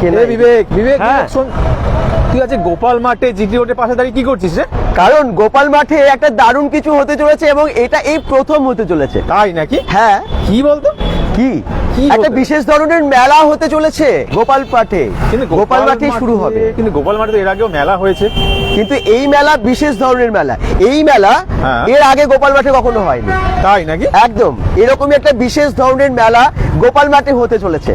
কেনা বিবেক বিবেক হ্যাঁ। শোন। তুই আজকে গোপাল মাঠে জিটি রোডের পাশে দাঁড়িয়ে কি করছিস রে? কারণ গোপাল মাঠে একটা দারুণ কিছু হতে চলেছে এবং এটা এই প্রথম হতে চলেছে। তাই নাকি? হ্যাঁ। কি বলতো? কি? একটা বিশেষ ধরনের মেলা হতে চলেছে গোপাল মাঠে। গোপাল মাঠে শুরু হবে। কিন্তু গোপাল মাঠে এর আগেও মেলা হয়েছে। কিন্তু এই মেলা বিশেষ ধরনের মেলা। এই মেলা হ্যাঁ। এর আগে গোপাল মাঠে কখনো হয়নি। তাই নাকি? একদম। এরকমই একটা বিশেষ ধরনের মেলা গোপাল মাঠে হতে চলেছে।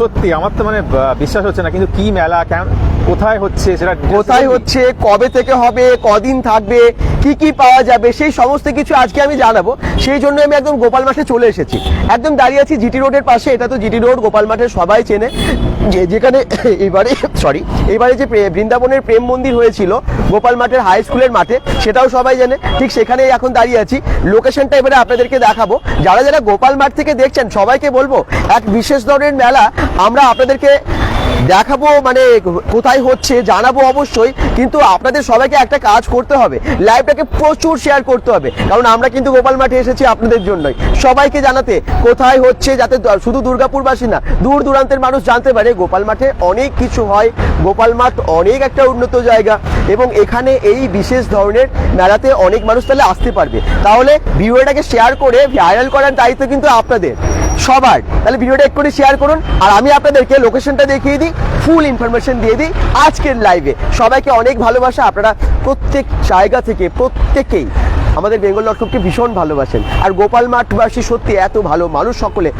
সত্যি আমার তো মানে বিশ্বাস হচ্ছে না কিন্তু কি মেলা কেন কোথায় হচ্ছে সেটা কোথায় হচ্ছে কবে থেকে হবে কদিন থাকবে কি কি পাওয়া যাবে সেই সমস্ত কিছু আজকে আমি জানাব। সেই জন্য আমি একদম গোপাল মাঠে চলে এসেছি। একদম দাঁড়িয়ে আছি জিটি রোডের পাশে এটা তো জিটি রোড গোপাল মাঠে সবাই চেনে। যে যেখানে এবারে সরি এবারে যে বৃন্দাবনের প্রেম মন্দির হয়েছিল গোপাল মাঠের হাই স্কুলের মাঠে সেটাও সবাই জানে। ঠিক সেখানেই এখন দাঁড়িয়ে আছি। লোকেশনটা এবারে আপনাদেরকে দেখাবো। যারা যারা গোপাল মাঠ থেকে দেখছেন সবাইকে বলব এক বিশেষ ধরনের মেলা আমরা আপনাদেরকে দেখাবো মানে কোথায় হচ্ছে জানাব অবশ্যই, কিন্তু আপনাদের সবাইকে একটা কাজ করতে হবে, লাইভটাকে প্রচুর শেয়ার করতে হবে, কারণ আমরা কিন্তু গোপাল মাঠে এসেছি আপনাদের জন্যই। সবাইকে জানাতে কোথায় হচ্ছে যাতে শুধু দুর্গাপুরবাসী না, দূর দূরান্তের মানুষ জানতে পারে গোপাল মাঠে অনেক কিছু হয়, গোপাল মাঠ অনেক একটা উন্নত জায়গা, এবং এখানে এই বিশেষ ধরনের মেলাতে অনেক মানুষ তাহলে আসতে পারবে। তাহলে ভিডিওটাকে শেয়ার করে ভাইরাল করার দায়িত্ব কিন্তু আপনাদের। সবার তাহলে ভিডিওটা করে শেয়ার করুন, আর আমি আপনাদেরকে লোকেশনটা দেখিয়ে দিই ফুল ইনফরমেশন দিয়ে দিই আজকের লাইভে সবাইকে অনেক ভালোবাসা, আপনারা প্রত্যেক জায়গা থেকে, প্রত্যেকেই আমাদের বেঙ্গল ডট ভীষণ ভালোবাসেন। আর গোপাল মাঠবাসী সত্যি এত ভালো মানুষ সকলে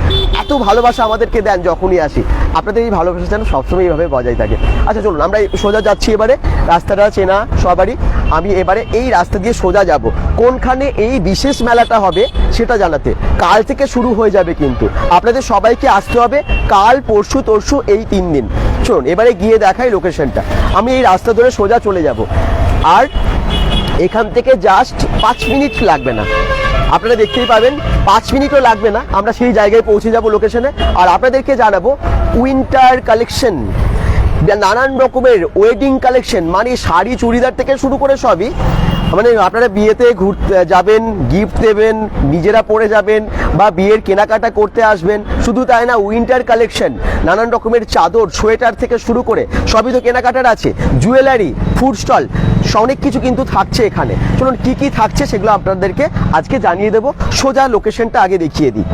এত ভালোবাসা আমাদেরকে দেন যখনই আসি। আপনাদের এই ভালোবাসা যেন সবসময় এইভাবে বজায় থাকে। আচ্ছা চলুন, আমরা সোজা যাচ্ছি এবারে। রাস্তাটা চেনা সবারই। আমি এবারে এই রাস্তা দিয়ে সোজা যাব। কোনখানে এই বিশেষ মেলাটা হবে সেটা জানাতে। কাল থেকে শুরু হয়ে যাবে কিন্তু। আপনাদের সবাইকে আসতে হবে কাল, পরশু, তরশু এই তিন দিন। চলুন, এবারে গিয়ে দেখাই লোকেশনটা আমি এই রাস্তা ধরে সোজা চলে যাব। আর এখান থেকে জাস্ট পাঁচ মিনিট লাগবে না। আপনারা দেখতেই পাবেন, পাঁচ মিনিটও লাগবে না। আমরা সেই জায়গায় পৌঁছে যাব লোকেশনে আর আপনাদেরকে জানাব উইন্টার কালেকশন নানান রকমের ওয়েডিং কালেকশন মানে শাড়ি, চুড়িদার থেকে শুরু করে সবই। মানে আপনারা বিয়েতে ঘুরতে যাবেন গিফট দেবেন, নিজেরা পরে যাবেন বা বিয়ের কেনাকাটা করতে আসবেন। শুধু তাই না উইন্টার কালেকশন নানান রকমের চাদর, সোয়েটার থেকে শুরু করে সবই তো কেনাকাটার আছে। জুয়েলারি ফুড স্টল অনেক কিছু কিন্তু থাকছে এখানে। চলুন কি কি থাকছে সেগুলো আপনাদেরকে আজকে জানিয়ে দেবো। সোজা লোকেশনটা আগে দেখিয়ে দিই।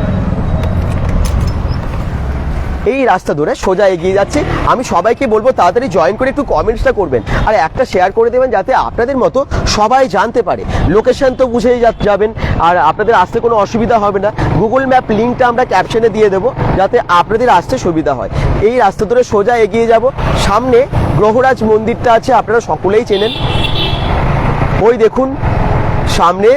এই রাস্তা ধরে সোজা এগিয়ে যাচ্ছে। আমি সবাইকে বলব, তাড়াতাড়ি জয়েন করে একটু কমেন্টসটা করবেন। আর একটা শেয়ার করে দেবেন যাতে আপনাদের মতো সবাই জানতে পারে। লোকেশন তো বুঝেই যাবেন। আর আপনাদের আসতে কোনো অসুবিধা হবে না। গুগল ম্যাপ লিঙ্কটা আমরা ক্যাপশনে দিয়ে দেবো, যাতে আপনাদের আসতে সুবিধা হয়। এই রাস্তা ধরে সোজা এগিয়ে যাব। সামনে গ্রহরাজ মন্দিরটা আছে, আপনারা সকলেই চেনেন। ওই দেখুন, সামনে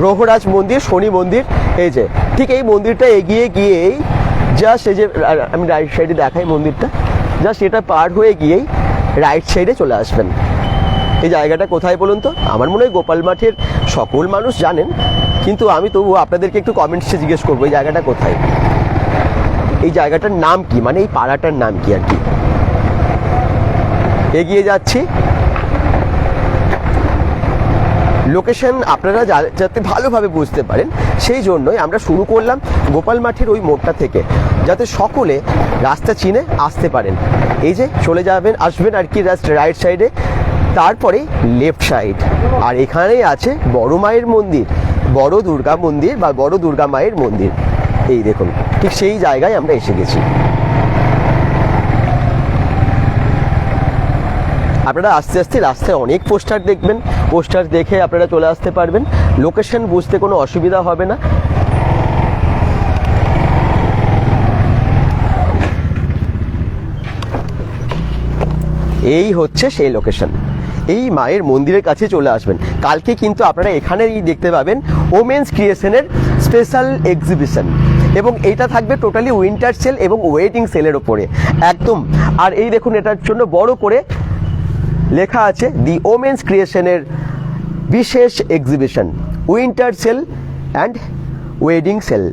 গ্রহরাজ মন্দির, শনি মন্দির। এই যে, ঠিক এই মন্দিরটা এগিয়ে গিয়েই জাস্ট এই যে আমি রাইট সাইডে দেখাই মন্দিরটা। জাস্ট এটা পার হয়ে গিয়েই রাইট সাইডে চলে আসবেন। এই জায়গাটা কোথায় বলুন তো? আমার মনে হয় গোপাল মাঠের সকল মানুষ জানেন, কিন্তু আমি তবু আপনাদেরকে একটু কমেন্টসে জিজ্ঞেস করব, এই জায়গাটা কোথায়? এই জায়গাটার নাম কি? মানে এই পাড়াটার নাম কি আর কি? এগিয়ে যাচ্ছি। লোকেশন আপনারা যাতে ভালোভাবে বুঝতে পারেন, সেই জন্যই আমরা শুরু করলাম গোপাল মাঠের ওই মোড়টা থেকে, যাতে সকলে রাস্তা চিনে আসতে পারেন। এই যে চলে যাবেন, আসবেন আর কি জাস্ট রাইট সাইডে তারপরে লেফট সাইড আর এখানেই আছে বড় মায়ের মন্দির, বড় দুর্গা মন্দির বা বড় দুর্গা মায়ের মন্দির। এই দেখুন, ঠিক সেই জায়গায় আমরা এসে গেছি। আপনারা আস্তে আস্তে রাস্তায় অনেক পোস্টার দেখবেন, পোস্টার দেখে আপনারা চলে আসতে পারবেন। লোকেশন বুঝতে কোনো অসুবিধা হবে না। এই হচ্ছে সেই লোকেশন এই মায়ের মন্দিরের কাছে চলে আসবেন। কালকে কিন্তু আপনারা এখানেই দেখতে পাবেন ওমেন্স ক্রিয়েশনের স্পেশাল এক্সিবিশন এবং এইটা থাকবে টোটালি উইন্টার সেল এবং ওয়েটিং সেলের ওপরে একদম। আর এই দেখুন, এটার জন্য বড় করে লেখা আছে দি ওমেন্স ক্রিয়েশনের বিশেষ exhibition winter sale and wedding sale.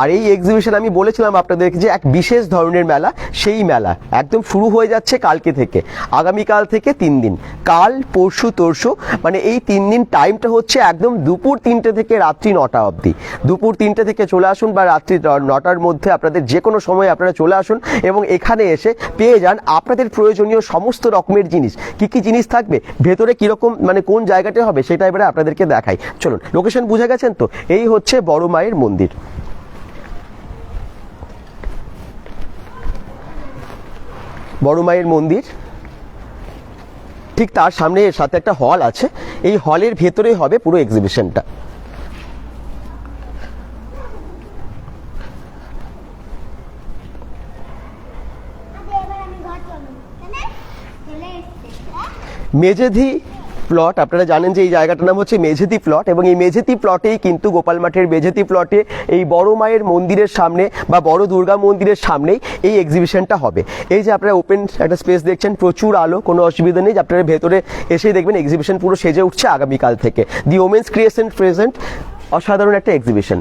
আর এই এক্সিবিশন আমি বলেছিলাম আপনাদেরকে যে এক বিশেষ ধরনের মেলা, সেই মেলা একদম শুরু হয়ে যাচ্ছে কালকে থেকে, আগামীকাল থেকে তিন দিন। কাল, পরশু, তরশু মানে এই তিন দিন টাইমটা হচ্ছে একদম দুপুর তিনটে থেকে রাত্রি নটা অবধি। দুপুর তিনটে থেকে চলে আসুন বা রাত্রি নটার মধ্যে আপনাদের যে কোনো সময় আপনারা চলে আসুন এবং এখানে এসে পেয়ে যান আপনাদের প্রয়োজনীয় সমস্ত রকমের জিনিস। কি কি জিনিস থাকবে? ভেতরে কীরকম মানে কোন জায়গাতে হবে সেটা এবারে আপনাদেরকে দেখাই। চলুন লোকেশন বুঝে গেছেন তো? এই হচ্ছে বড় মায়ের মন্দির। বড় মায়ের মন্দির। ঠিক তার সামনে এর সাথে একটা হল আছে। এই হলের ভেতরে হবে পুরো এক্সিবিশনটা হ্যাঁ? মেজেধি প্লট আপনারা জানেন যে এই জায়গাটার নাম হচ্ছে মেঝেতি প্লট এবং এই মেঝেতি প্লটেই কিন্তু গোপাল মাঠের মেঝেতি প্লটে এই বড় মায়ের মন্দিরের সামনে বা বড় দুর্গা মন্দিরের সামনেই এই এক্সিবিশনটা হবে। এই যে আপনারা ওপেন একটা স্পেস দেখছেন, প্রচুর আলো, কোনো অসুবিধা নেই। আপনারা ভেতরে এসেই দেখবেন এক্সিবিশন পুরো সেজে উঠছে আগামীকাল থেকে। দি ওমেন্স ক্রিয়েশন প্রেজেন্ট অসাধারণ একটা এক্সিবিশন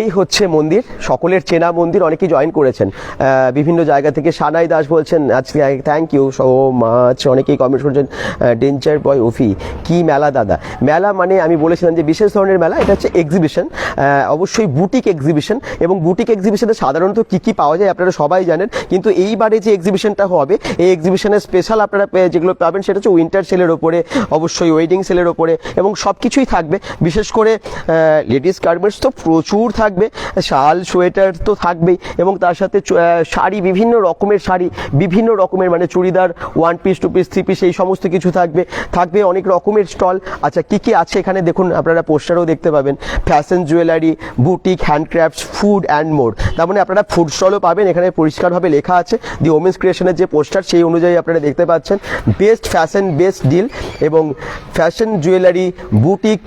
এই হচ্ছে মন্দির। সকলের চেনা মন্দির, অনেকেই জয়েন করেছেন। বিভিন্ন জায়গা থেকে সানাই দাস বলছেন, আজকে থ্যাংক ইউ সো মাচ অনেকেই কমেন্ট করছেন ডেঞ্জার বয় ওফি কি মেলা দাদা? মেলা মানে আমি বলেছিলাম যে বিশেষ ধরনের মেলা, এটা হচ্ছে এক্সিবিশন অবশ্যই বুটিক এক্সিবিশন এবং বুটিক এক্সিবিশনে সাধারণত কি কি পাওয়া যায় আপনারা সবাই জানেন, কিন্তু এইবারে যে এক্সিবিশনটা হবে, এই এক্সিবিশনের স্পেশাল আপনারা যেগুলো পাবেন সেটা হচ্ছে উইন্টার সেলের ওপরে, অবশ্যই ওয়েডিং সেলের ওপরে এবং সব কিছুই থাকবে। বিশেষ করে লেডিস গার্মেন্টস তো প্রচুর থাকবে, শাল, সোয়েটার তো থাকবেই এবং তার সাথে শাড়ি, বিভিন্ন রকমের শাড়ি, বিভিন্ন রকমের মানে churidar one piece two piece three piece এই সমস্ত কিছু থাকবে। থাকবে অনেক রকমের স্টল। আচ্ছা কি কি আছে এখানে? দেখুন, আপনারা পোস্টারও দেখতে পাবেন। Fashion jewellery boutique handicrafts food and more তার মানে আপনারা ফুড স্টলও পাবেন। এখানে পরিষ্কারভাবে লেখা আছে। দি ওমেন্স ক্রিয়েশনের যে পোস্টার, সেই অনুযায়ী আপনারা দেখতে পাচ্ছেন। বেস্ট ফ্যাশন বেস্ট ডিল এবং ফ্যাশন জুয়েলারি বুটিক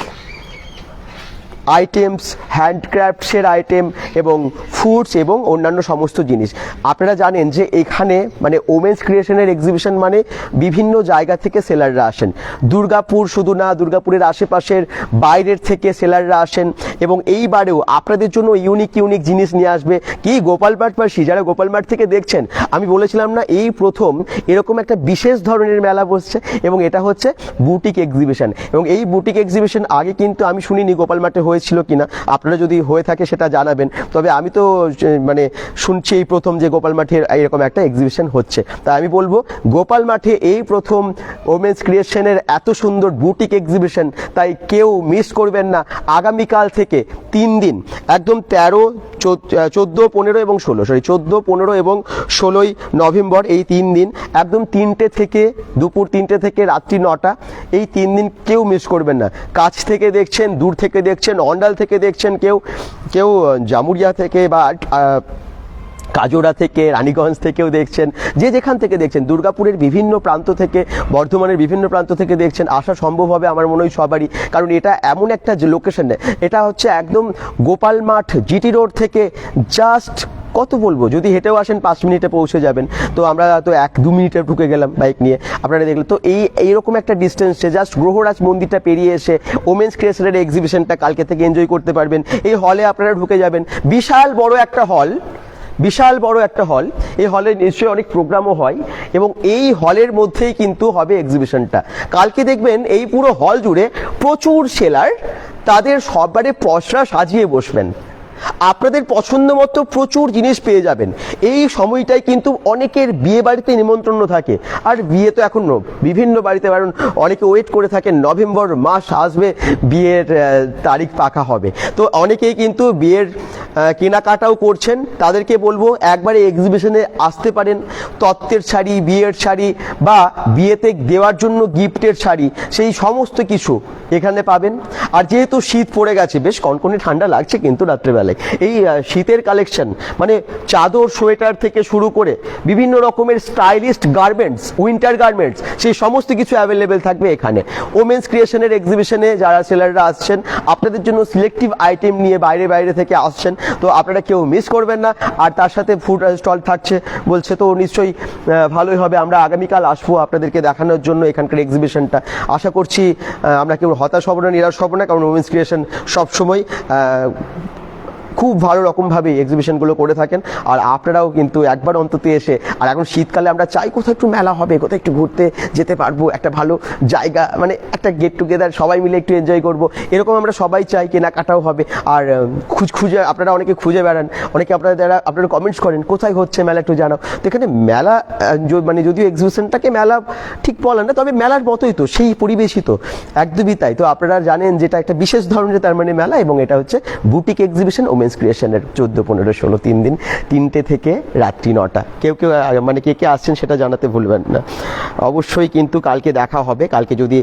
আইটেমস, হ্যান্ডক্রাফটসের আইটেম এবং ফুডস এবং অন্যান্য সমস্ত জিনিস। আপনারা জানেন যে এখানে মানে ওমেন্স ক্রিয়েশনের এক্সিবিশন মানে বিভিন্ন জায়গা থেকে সেলাররা আসেন। দুর্গাপুর শুধু না, দুর্গাপুরের আশেপাশের বাইরের থেকে সেলাররা আসেন এবং এইবারেও আপনাদের জন্য ইউনিক ইউনিক জিনিস নিয়ে আসবে। কি গোপালমাঠবাসী যারা গোপালমাঠ থেকে দেখছেন, আমি বলেছিলাম না এই প্রথম এরকম একটা বিশেষ ধরনের মেলা বসছে এবং এটা হচ্ছে বুটিক এক্সিবিশন এবং এই বুটিক এক্সিবিশন আগে কিন্তু আমি শুনিনি গোপাল মাঠে হয়েছিল কিনা, আপনারা যদি হয়ে থাকে সেটা জানাবেন। তবে আমি তো মানে শুনছি এই প্রথম যে গোপাল মাঠের এরকম একটা এক্সিবিশন হচ্ছে। তাই আমি বলব, গোপাল মাঠে এই প্রথম ওমেন্স ক্রিয়েশনের এত সুন্দর বুটিক এক্সিবিশন তাই কেউ মিস করবেন না। আগামীকাল থেকে তিন দিন, একদম তেরো চোদ্দ পনেরো এবং ষোলো সরি চোদ্দ, পনেরো এবং ষোলোই নভেম্বর এই তিন দিন, একদম তিনটে থেকে দুপুর তিনটে থেকে রাত্রি নটা, এই তিন দিন কেউ মিস করবেন না। কাছ থেকে দেখছেন, দূর থেকে দেখছেন, অন্ডাল থেকে দেখছেন কেউ কেউ জামুরিয়া থেকে বা কাজোড়া থেকে, রানীগঞ্জ থেকেও দেখছেন, যে যেখান থেকে দেখছেন, দুর্গাপুরের বিভিন্ন প্রান্ত থেকে, বর্ধমানের বিভিন্ন প্রান্ত থেকে দেখছেন, আসা সম্ভব হবে আমার মনে হয় সবারই। কারণ এটা এমন একটা যে লোকেশন এটা হচ্ছে একদম গোপাল মাঠ, জিটি রোড থেকে জাস্ট কত বলব, যদি হেঁটেও আসেন পাঁচ মিনিটে পৌঁছে যাবেন। তো আমরা তো এক দু মিনিটে ঢুকে গেলাম বাইক নিয়ে। আপনারা দেখলেন, তো এই, এইরকম একটা ডিস্টেন্সে জাস্ট গ্রহরাজ মন্দিরটা পেরিয়ে এসে ওমেন্স ক্রিয়েশনের এক্সিবিশনটা কালকে থেকে এনজয় করতে পারবেন। এই হলে আপনারা ঢুকে যাবেন। বিশাল বড় একটা হল বিশাল বড় একটা হল এই হলে নিশ্চয়ই অনেক প্রোগ্রামও হয় এবং এই হলের মধ্যেই কিন্তু হবে এক্সিবিশনটা কালকে দেখবেন এই পুরো হল জুড়ে প্রচুর সেলার, তাদের সবারে পসরা সাজিয়ে বসবেন। আপনাদের পছন্দ মতো প্রচুর জিনিস পেয়ে যাবেন। এই সময়টাই কিন্তু অনেকের বিয়ে বাড়িতে নিমন্ত্রণ থাকে। আর বিয়ে তো এখন বিভিন্ন বাড়িতে কারণ অনেকে ওয়েট করে থাকেন, নভেম্বর মাস আসবে, বিয়ের তারিখ পাকা হবে। তো অনেকেই কিন্তু বিয়ের কেনাকাটাও করছেন। তাদেরকে বলব, একবারে এক্সিবিশনে আসতে পারেন। তত্ত্বের শাড়ি, বিয়ের শাড়ি বা বিয়েতে দেওয়ার জন্য গিফটের শাড়ি, সেই সমস্ত কিছু এখানে পাবেন। আর যেহেতু শীত পড়ে গেছে, বেশ কনকনে ঠান্ডা লাগছে কিন্তু রাত্রেবেলায়। এই শীতের কালেকশন মানে চাদর, সোয়েটার থেকে শুরু করে বিভিন্ন রকমের স্টাইলিস্ট গার্মেন্টস উইন্টার গার্মেন্টস সেই সমস্ত কিছু অ্যাভেলেবেল থাকবে এখানে। ওমেন্স ক্রিয়েশনের এক্সিবিশনে যারা সেলাররা আসছেন, আপনাদের জন্য সিলেক্টিভ আইটেম নিয়ে বাইরে বাইরে থেকে আসছেন, তো আপনারা কেউ মিস করবেন না। আর তার সাথে ফুড স্টল থাকছে, বলছে তো নিশ্চয়ই ভালোই হবে। আমরা আগামীকাল আসব আপনাদেরকে দেখানোর জন্য এখানকার এক্সিবিশনটা আশা করছি আমরা কেউ হতাশ হব না, নিরাশ হব না, কারণ ওমেন্স ক্রিয়েশন সবসময় খুব ভালো রকমভাবে এক্সিবিশনগুলো করে থাকেন। আর আপনারাও কিন্তু একবার অন্তত এসে, আর এখন শীতকালে আমরা চাই কোথাও একটু মেলা হবে, কোথাও একটু ঘুরতে যেতে পারব, একটা ভালো জায়গা মানে একটা গেট টুগেদার সবাই মিলে একটু এনজয় করব। এরকম আমরা সবাই চাই, কেনাকাটাও হবে। আর খুঁজ, খুঁজে, আপনারা অনেকে খুঁজে বেড়ান, অনেকে আপনারা যারা, আপনারা কমেন্টস করেন, কোথায় হচ্ছে মেলা একটু জানাও। তো এখানে মেলা মানে যদিও এক্সিবিশনটাকে মেলা ঠিক বলে না, তবে মেলার মতোই তো, সেই পরিবেশই তো, একদমই তাই। তো আপনারা জানেন যেটা একটা বিশেষ ধরনের তার মানে মেলা, এবং এটা হচ্ছে বুটিক এক্সিবিশন ওমেন্স ক্রিয়েশনের চোদ্দ, পনেরো, ষোলো, তিন দিন, তিনটে থেকে রাত্রি নটা। কেউ কেউ মানে কে কে আসছেন সেটা জানাতে ভুলবেন না। অবশ্যই কিন্তু কালকে দেখা হবে। কালকে যদি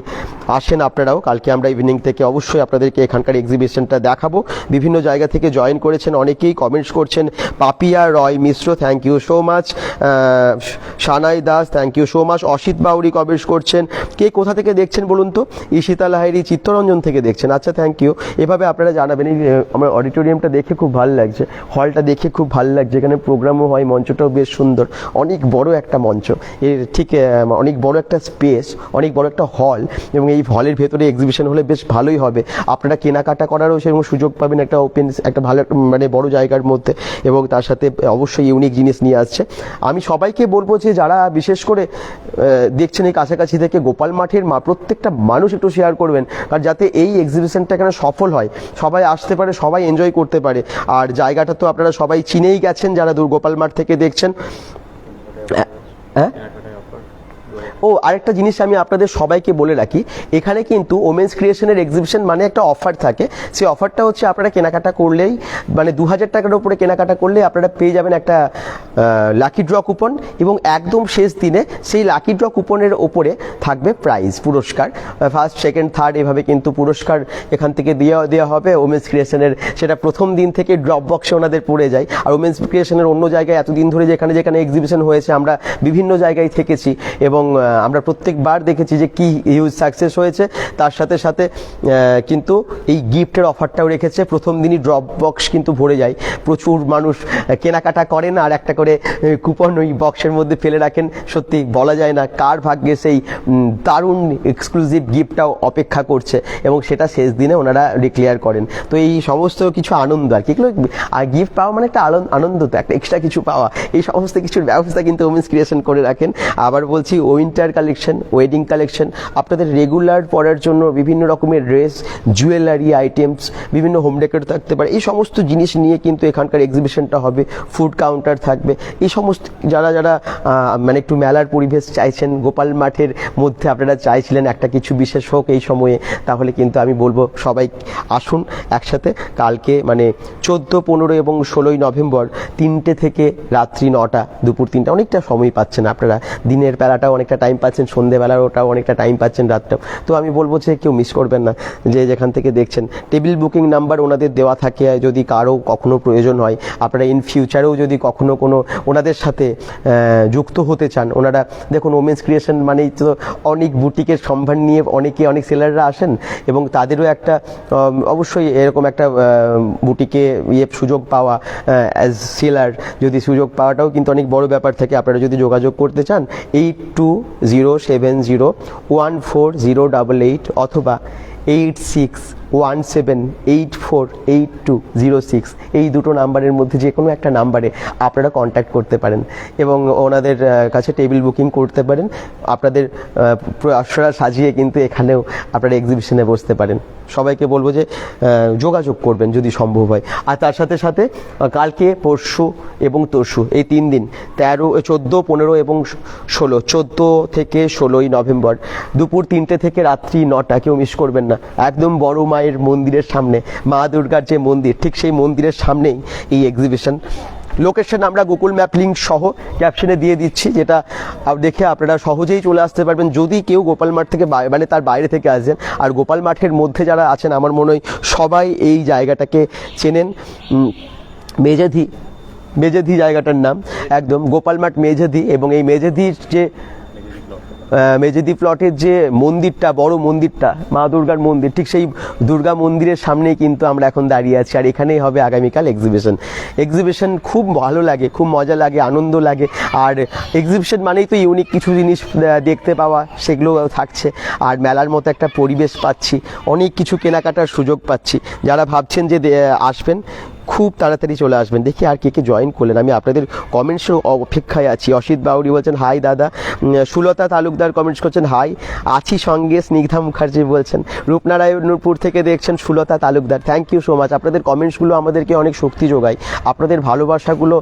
আসেন আপনারাও, কালকে আমরা ইভিনিং থেকে অবশ্যই আপনাদেরকে এখানকার এক্সিবিশনটা দেখাবো। বিভিন্ন জায়গা থেকে জয়েন করেছেন, অনেকেই কমেন্টস করছেন, Papiya Roy Mishra thank you so much Sanai Das thank you so much Asit Bauri comments করছেন। কে কোথা থেকে দেখছেন বলুন তো? ঈশিতা লাহারি চিত্তরঞ্জন থেকে দেখছেন। আচ্ছা থ্যাংক ইউ এভাবে আপনারা জানাবেন। এই, আমার অডিটোরিয়ামটা দেখে খুব ভালো লাগছে। হলটা দেখে খুব ভালো লাগছে। এখানে প্রোগ্রামও হয়, মঞ্চটাও বেশ সুন্দর। অনেক বড় একটা মঞ্চ। এর ঠিক অনেক বড় একটা স্পেস অনেক বড় একটা হল এবং এই হলের ভেতরে এক্সিবিশন হলে বেশ ভালোই হবে। আপনারা কেনাকাটা করারও সেরকম সুযোগ পাবেন একটা ওপেন একটা ভালো মানে বড় জায়গার মধ্যে এবং তার সাথে অবশ্যই ইউনিক জিনিস নিয়ে আসছে। আমি সবাইকে বলব যে যারা বিশেষ করে দেখছেন এই কাছাকাছি থেকে গোপাল মাঠের মা, প্রত্যেকটা মানুষ একটু শেয়ার করবেন। আর যাতে এই এক্সিবিশনটা এখানে সফল হয়, সবাই আসতে পারে, সবাই এনজয় করতে পারে। আর জায়গাটা তো আপনারা সবাই চিনেই গেছেন যারা দুর্গোপাল গোপাল মাঠ থেকে দেখছেন। হ্যাঁ? ও, আরেকটা জিনিস আমি আপনাদের সবাইকে বলে রাখি, এখানে কিন্তু ওমেন্স ক্রিয়েশনের এক্সিবিশন মানে একটা অফার থাকে। সেই অফারটা হচ্ছে আপনারা কেনাকাটা করলেই মানে দু হাজার টাকার উপরে কেনাকাটা করলে আপনারা পেয়ে যাবেন একটা লাকি ড্র কুপন এবং একদম শেষ দিনে সেই লাকি ড্র কুপনের ওপরে থাকবে প্রাইজ পুরস্কার। ফার্স্ট সেকেন্ড থার্ড এভাবে কিন্তু পুরস্কার এখান থেকে দেওয়া দেওয়া হবে। ওমেন্স ক্রিয়েশনের সেটা প্রথম দিন থেকে ড্রপ বক্সে ওনাদের পড়ে যায়। আর ওমেন্স ক্রিয়েশনের অন্য জায়গায় এতদিন ধরে যেখানে যেখানে এক্সিবিশন হয়েছে, আমরা বিভিন্ন জায়গায় থেকেছি এবং আমরা প্রত্যেকবার দেখেছি যে কি হিউজ সাকসেস হয়েছে। তার সাথে সাথে কিন্তু এই গিফটের অফারটাও রেখেছে। প্রথম দিনই ড্রপ বক্স কিন্তু ভরে যায়। প্রচুর মানুষ কেনাকাটা করেন আর একটা করে কুপন ওই বক্সের মধ্যে ফেলে রাখেন। সত্যি বলা যায় না কার ভাগ্যে সেই দারুণ এক্সক্লুসিভ গিফটটাও অপেক্ষা করছে এবং সেটা শেষ দিনে ওনারা ডিক্লেয়ার করেন। তো এই সমস্ত কিছু আনন্দ আর কি। এগুলো, আর গিফট পাওয়া মানে একটা আনন্দ- তো, একটা এক্সট্রা কিছু পাওয়া। এই সমস্ত কিছুর ব্যবস্থা কিন্তু ওমেন্স ক্রিয়েশন করে রাখেন। আবার বলছি উইন্টার কালেকশন ওয়েডিং কালেকশন আপনাদের রেগুলার পরার জন্য বিভিন্ন রকমের ড্রেস জুয়েলারি আইটেমস বিভিন্ন হোম ডেকোর থাকতে পারে। এই সমস্ত জিনিস নিয়ে কিন্তু এখানকার এক্সিবিশনটা হবে ফুড কাউন্টার থাকবে। এই সমস্ত যারা যারা মানে একটু মেলার পরিবেশ চাইছেন, গোপাল মাঠের মধ্যে আপনারা চাইছিলেন একটা কিছু বিশেষ হোক এই সময়ে, তাহলে কিন্তু আমি বলব সবাই আসুন একসাথে। কালকে মানে চোদ্দ, পনেরো এবং ষোলোই নভেম্বর তিনটে থেকে রাত্রি নটা, দুপুর তিনটা, অনেকটা সময় পাচ্ছেন আপনারা। দিনের বেলাটাও অনেকটা পাচ্ছেন, সন্ধেবেলার ওটাও অনেকটা টাইম পাচ্ছেন রাতটাও। তো আমি বলব যে কেউ মিস করবেন না, যে যেখান থেকে দেখছেন। টেবিল বুকিং নাম্বার ওনাদের দেওয়া থাকে, যদি কারও কখনো প্রয়োজন হয়। আপনারা ইন ফিউচারেও যদি কখনো কোনো ওনাদের সাথে যুক্ত হতে চান, ওনারা, দেখুন ওমেন্স ক্রিয়েশন মানেই তো অনেক বুটিকের সম্ভার নিয়ে অনেকে, অনেক সেলাররা আসেন এবং তাদেরও একটা অবশ্যই এরকম একটা বুটিকে ইয়ে সুযোগ পাওয়া অ্যাজ সেলার যদি সুযোগ পাওয়াটাও কিন্তু অনেক বড় ব্যাপার থাকে। আপনারা যদি যোগাযোগ করতে চান eight two zero seven zero one four zero double eight অথবা eight six one seven eight four eight two zero six এই দুটো নাম্বারের মধ্যে যে কোনো একটা নাম্বারে আপনারা কন্ট্যাক্ট করতে পারেন এবং ওনাদের কাছে টেবিল বুকিং করতে পারেন। আপনাদের আশ্রয় সাজিয়ে কিন্তু এখানেও আপনারা এক্সিবিশনে বসতে পারেন। সবাইকে বলব যে যোগাযোগ করবেন যদি সম্ভব হয়। আর তার সাথে সাথে কালকে, পরশু এবং তরশু, এই তিন দিন, তেরো, চোদ্দ, পনেরো এবং ষোলো, চোদ্দ থেকে ষোলোই নভেম্বর, দুপুর তিনটে থেকে রাত্রি নটা, কেউ মিস করবেন না। একদম বড় মায়ের মন্দিরের সামনে, মা দুর্গার যে মন্দির, ঠিক সেই মন্দিরের সামনেই এই এক্সিবিশন লোকেশন আমরা গুগল ম্যাপ লিঙ্ক সহ ক্যাপশনে দিয়ে দিচ্ছি, যেটা দেখে আপনারা সহজেই চলে আসতে পারবেন। যদি কেউ গোপাল মাঠ থেকে মানে তার বাইরে থেকে আসেন, আর গোপাল মাঠের মধ্যে যারা আছেন, আমার মনে হয় সবাই এই জায়গাটাকে চেনেন। মেজাধি মেজাধি জায়গাটার নাম। একদম গোপালমাঠ মেজাধি, এবং এই মেজাধির যে মেজেদি প্লটের যে মন্দিরটা, বড় মন্দিরটা, মা দুর্গার মন্দির, ঠিক সেই দুর্গা মন্দিরের সামনেই কিন্তু আমরা এখন দাঁড়িয়ে আছি আর এখানেই হবে আগামীকাল এক্সিবিশন এক্সিবিশন খুব ভালো লাগে, খুব মজা লাগে, আনন্দ লাগে আর এক্সিবিশন মানেই তো ইউনিক কিছু জিনিস দেখতে পাওয়া, সেগুলো থাকছে আর মেলার মতো একটা পরিবেশ পাচ্ছি, অনেক কিছু কেনাকাটার সুযোগ পাচ্ছি। যারা ভাবছেন যে আসবেন খুব তাড়াতাড়ি চলে আসবেন। দেখি আর কে কে জয়েন করলেন। আমি আপনাদের কমেন্টসও অপেক্ষায় আছি। অসিত বাউরি বলছেন হাই দাদা। সুলতা তালুকদার কমেন্টস করছেন হাই আছি সঙ্গে স্নিগ্ধা মুখার্জি বলছেন রূপনারায়ণপুর থেকে দেখছেন Sulata Talukdar. Thank you so much আপনাদের কমেন্টসগুলো আমাদেরকে অনেক শক্তি যোগায়। আপনাদের ভালোবাসাগুলো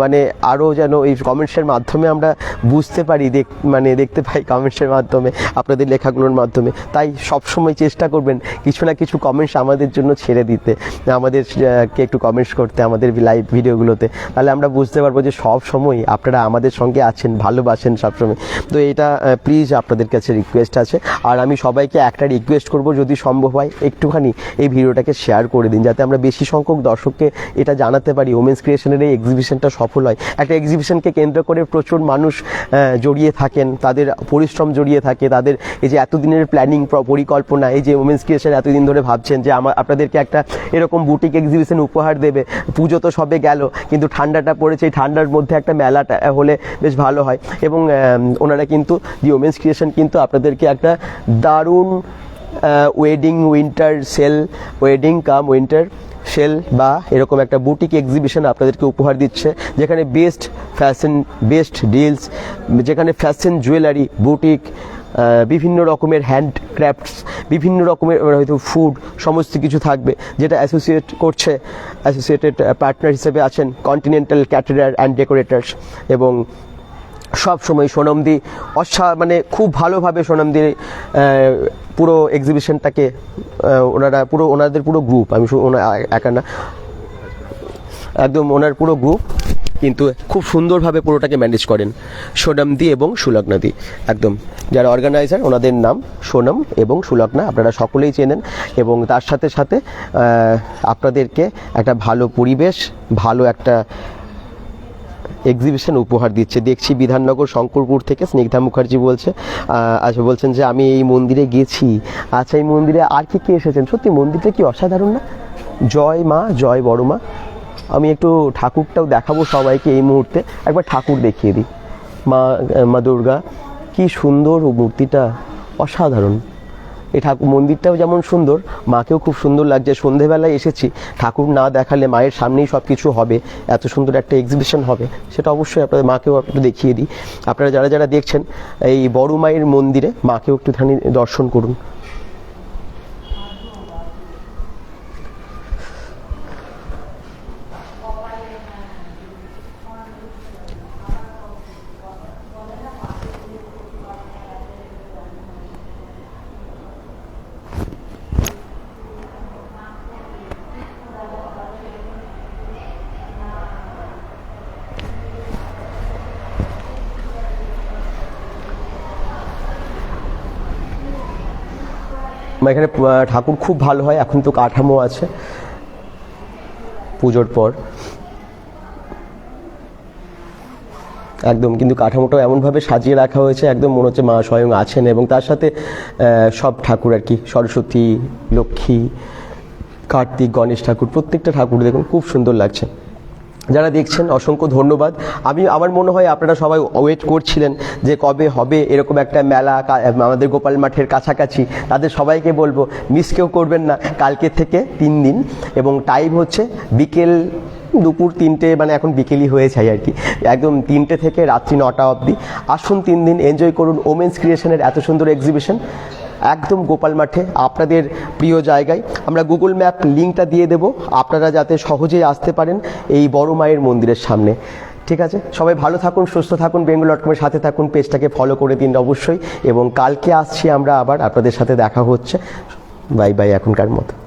মানে আরও যেন এই কমেন্টসের মাধ্যমে আমরা বুঝতে পারি দেখ মানে দেখতে পাই কমেন্টসের মাধ্যমে আপনাদের লেখাগুলোর মাধ্যমে। তাই সবসময় চেষ্টা করবেন কিছু না কিছু কমেন্টস আমাদের জন্য ছেড়ে দিতে। আমাদের আহ, কে একটু কমেন্টস করতে আমাদের লাইভ ভিডিওগুলোতে তাহলে আমরা বুঝতে পারব যে সব সময় আপনারা আমাদের সঙ্গে আছেন, ভালোবাসেন সবসময় তো এটা প্লিজ আপনাদের কাছে রিকোয়েস্ট আছে। আর আমি সবাইকে একটা রিকোয়েস্ট করব, যদি সম্ভব হয়, একটুখানি এই ভিডিওটাকে শেয়ার করে দিন, যাতে আমরা বেশি সংখ্যক দর্শককে এটা জানাতে পারি। ওমেন্স ক্রিয়েশনের এই এক্সিবিশনটা সফল হয়। একটা এক্সিবিশনকে কেন্দ্র করে প্রচুর মানুষ জড়িয়ে থাকেন, তাদের পরিশ্রম জড়িয়ে থাকে, তাদের এই যে এতদিনের প্ল্যানিং পরিকল্পনা, এই যে ওমেন্স ক্রিয়েশন এতদিন ধরে ভাবছেন যে আমার আপনাদেরকে একটা এরকম বুটিক এক্সিবিশন উপহার দেবে। পুজো তো সবে গেল, কিন্তু ঠান্ডাটা পড়েছে, এই ঠান্ডার মধ্যে একটা মেলাটা হলে বেশ ভালো হয়। এবং ওনারা কিন্তু দি ওমেন্স ক্রিয়েশন কিন্তু আপনাদেরকে একটা দারুণ wedding winter sale wedding cum winter sale বা এরকম একটা বুটিক এক্সিবিশন আপনাদেরকে উপহার দিচ্ছে, যেখানে বেস্ট ফ্যাশন বেস্ট ডিলস যেখানে ফ্যাশন জুয়েলারি বুটিক বিভিন্ন রকমের হ্যান্ডক্রাফটস বিভিন্ন রকমের হয়তো ফুড সমস্ত কিছু থাকবে, যেটা অ্যাসোসিয়েট করছে অ্যাসোসিয়েটেড পার্টনার হিসেবে আছেন কন্টিনেন্টাল ক্যাটারার অ্যান্ড ডেকোরেটার্স এবং সব সময় সোনমদি, অসা মানে খুব ভালোভাবে সোনামদি পুরো এক্সিবিশনটাকে ওনারা পুরো, ওনাদের পুরো গ্রুপ আমি একা না একদম ওনার পুরো গ্রুপ কিন্তু খুব সুন্দরভাবে পুরোটাকে ম্যানেজ করেন। সোনমদি এবং সুলগ্নাদি একদম, যারা অর্গানাইজার ওনাদের নাম সোনম এবং সুলগ্না, আপনারা সকলেই চেনেন। এবং তার সাথে সাথে আপনাদেরকে একটা ভালো পরিবেশ, ভালো একটা এক্সিবিশন উপহার দিচ্ছে। দেখছি বিধাননগর, শঙ্করপুর থেকে স্নিগ্ধা মুখার্জি বলছে আচ্ছা বলছেন যে, আমি এই মন্দিরে গেছি। আচ্ছা এই মন্দিরে আর কি কে এসেছেন? সত্যি মন্দিরটা কি অসাধারণ না? জয় মা, জয় বড় মা। আমি একটু ঠাকুরটাও দেখাবো সবাইকে এই মুহূর্তে। একবার ঠাকুর দেখিয়ে দিই। মা মা দুর্গা, কি সুন্দর মূর্তিটা। অসাধারণ। এই ঠাকুর মন্দিরটাও যেমন সুন্দর, মাকেও খুব সুন্দর লাগছে। সন্ধেবেলায় এসেছি, ঠাকুর না দেখালে মায়ের সামনেই সব কিছু হবে, এত সুন্দর একটা এক্সিবিশন হবে, সেটা অবশ্যই আপনাদের মাকেও একটু দেখিয়ে দিই। আপনারা যারা যারা দেখছেন, এই বড় মায়ের মন্দিরে, মাকেও একটুখানি দর্শন করুন। এখানে ঠাকুর খুব ভালো হয়, এখন তো কাঠামো আছে পুজোর পর। একদম, কিন্তু কাঠামোটাও এমনভাবে সাজিয়ে রাখা হয়েছে, একদম মনে হচ্ছে মা স্বয়ং আছেন এবং তার সাথে সব ঠাকুর আর কি, সরস্বতী, লক্ষ্মী, কার্তিক, গণেশ ঠাকুর, প্রত্যেকটা ঠাকুর দেখুন, খুব সুন্দর লাগছে। যারা দেখছেন, অসংখ্য ধন্যবাদ। আমি, আমার মনে হয় আপনারা সবাই ওয়েট করছিলেন যে কবে হবে এরকম একটা মেলা আমাদের গোপাল মাঠের কাছাকাছি। তাদের সবাইকে বলব মিস কেউ করবেন না। কালকে থেকে তিন দিন এবং টাইম হচ্ছে বিকেল দুপুর তিনটে মানে এখন বিকেলই হয়ে যায় আর কি। একদম তিনটে থেকে রাত্রি নটা অবধি। আসুন তিন দিন এনজয় করুন। ওমেন্স ক্রিয়েশনের এত সুন্দর এক্সিবিশন একদম গোপাল মাঠে, আপনাদের প্রিয় জায়গায়। আমরা গুগল ম্যাপ লিঙ্কটা দিয়ে দেব, আপনারা যাতে সহজেই আসতে পারেন এই বড় মায়ের মন্দিরের সামনে। ঠিক আছে? সবাই ভালো থাকুন, সুস্থ থাকুন বেঙ্গল ডট সাথে থাকুন, পেজটাকে ফলো করে দিন অবশ্যই। এবং কালকে আসছি আমরা আবার, আপনাদের সাথে দেখা হচ্ছে। বাই বাই এখনকার মতো।